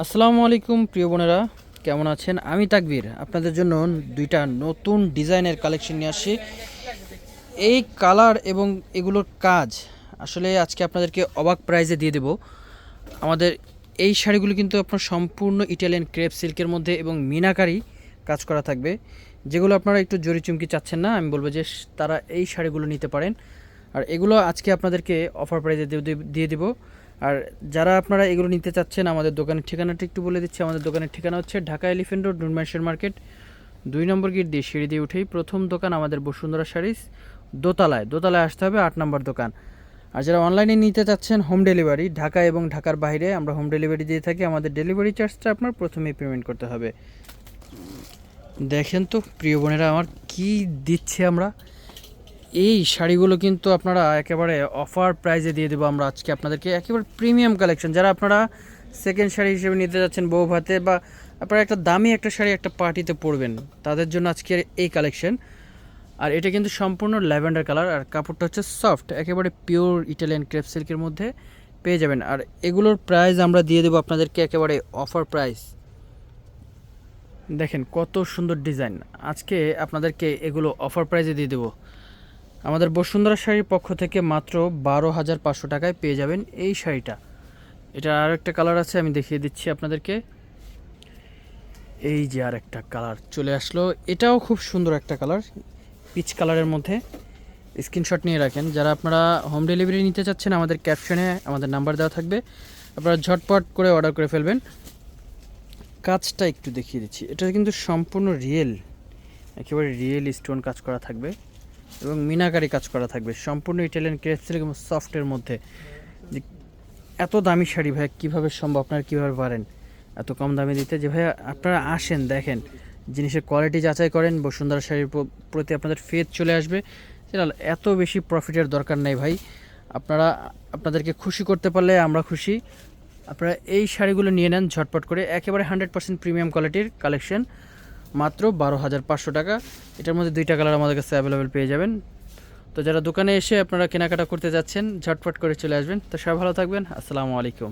আসসালামু আলাইকুম, প্রিয় বোনেরা। কেমন আছেন? আমি তাকবীর। আপনাদের জন্য দুইটা নতুন ডিজাইনের কালেকশন নিয়ে আসছি। এই কালার এবং এগুলোর কাজ, আসলে আজকে আপনাদেরকে অবাক প্রাইজে দিয়ে দেব। আমাদের এই শাড়িগুলো কিন্তু আপনার সম্পূর্ণ ইটালিয়ান ক্রেপ সিল্কের মধ্যে এবং মিনাকারি কাজ করা থাকবে। যেগুলো আপনারা একটু জরি চুমকি চাচ্ছেন না, আমি বলব যে তারা এই শাড়িগুলো নিতে পারেন। আর এগুলো আজকে আপনাদেরকে অফার প্রাইজে দিয়ে দিব। আর যারা আপনারা এগুলো নিতে চাচ্ছেন, আমাদের দোকানের ঠিকানাটা একটু বলে দিচ্ছি। আমাদের দোকানের ঠিকানা হচ্ছে ঢাকা এলিফেন্ট রোড নুনমাইশের মার্কেট। দুই নম্বর গেট দিয়ে সিঁড়ি দিয়ে উঠেই প্রথম দোকান আমাদের বসুন্ধরা শাড়িস দোতলায়। দোতলায় আসতে হবে আট নম্বর দোকান। আর যারা অনলাইনে নিতে চাচ্ছেন, হোম ডেলিভারি, ঢাকা এবং ঢাকার বাইরে আমরা হোম ডেলিভারি দিয়ে থাকি। আমাদের ডেলিভারি চার্জটা আপনার প্রথমেই পেমেন্ট করতে হবে। দেখেন তো, প্রিয় বোনেরা, আমার কি দিচ্ছে আমরা? এই শাড়িগুলো কিন্তু আপনারা একেবারে অফার প্রাইজে দিয়ে দেবো আমরা আজকে আপনাদেরকে। একেবারে প্রিমিয়াম কালেকশন যারা আপনারা সেকেন্ড শাড়ি হিসেবে নিতে যাচ্ছেন বউ ভাতে বা আপনারা একটা দামি একটা শাড়ি একটা পার্টিতে পরবেন, তাদের জন্য আজকের এই কালেকশন আর এটা কিন্তু সম্পূর্ণ ল্যাভেন্ডার কালার আর কাপড়টা হচ্ছে সফট একেবারে পিওর ইটালিয়ান ক্রেপ সিল্কের মধ্যে পেয়ে যাবেন। আর এগুলোর প্রাইস আমরা দিয়ে দেবো আপনাদেরকে একেবারে অফার প্রাইস দেখেন কত সুন্দর ডিজাইন আজকে আপনাদেরকে এগুলো অফার প্রাইজে দিয়ে দেবো। আমাদের বসুন্ধরা শাড়ির পক্ষ থেকে মাত্র বারো হাজার পাঁচশো টাকায় পেয়ে যাবেন এই শাড়িটা। এটা আর একটা কালার আছে, আমি দেখিয়ে দিচ্ছি আপনাদেরকে। এই যে আর একটা কালার চলে আসলো। এটাও খুব সুন্দর একটা কালার, পিচ কালারের মধ্যে। স্ক্রিনশট নিয়ে রাখেন। যারা আপনারা হোম ডেলিভারি নিতে চাচ্ছেন, আমাদের ক্যাপশনে আমাদের নাম্বার দেওয়া থাকবে। আপনারা ঝটপট করে অর্ডার করে ফেলবেন। কাজটা একটু দেখিয়ে দিচ্ছি। এটা কিন্তু সম্পূর্ণ রিয়েল, একেবারে রিয়েল স্টোন কাজ করা থাকবে। এবং মিনাকারি কাজ করা থাকবে। সম্পূর্ণ ইটালিয়ান ক্রেপসিল এবং সফটের মধ্যে। এত দামি শাড়ি ভাই কীভাবে সম্ভব? আপনারা কীভাবে পারেন? এত কম দামে দিতে যে ভাই আপনারা আসেন, দেখেন। জিনিসের কোয়ালিটি যাচাই করেন, বসুন্ধরা শাড়ির প্রতি আপনাদের ফেদ চলে আসবে। সেটা এত বেশি প্রফিটের দরকার নেই ভাই। আপনারা, আপনাদেরকে খুশি করতে পারলে আমরা খুশি। আপনারা এই শাড়িগুলো নিয়ে নেন ঝটপট করে। একেবারে হান্ড্রেড পার্সেন্ট প্রিমিয়াম কোয়ালিটির কালেকশন মাত্র বারো হাজার পাঁচশো টাকা। এটার মধ্যে দুইটা কালার আমাদের কাছে অ্যাভেলেবেল পেয়ে যাবেন। তো যারা দোকানে এসে আপনারা কেনাকাটা করতে যাচ্ছেন ঝটফট করে চলে আসবেন। তো সবাই ভালো থাকবেন। আসসালামু আলাইকুম।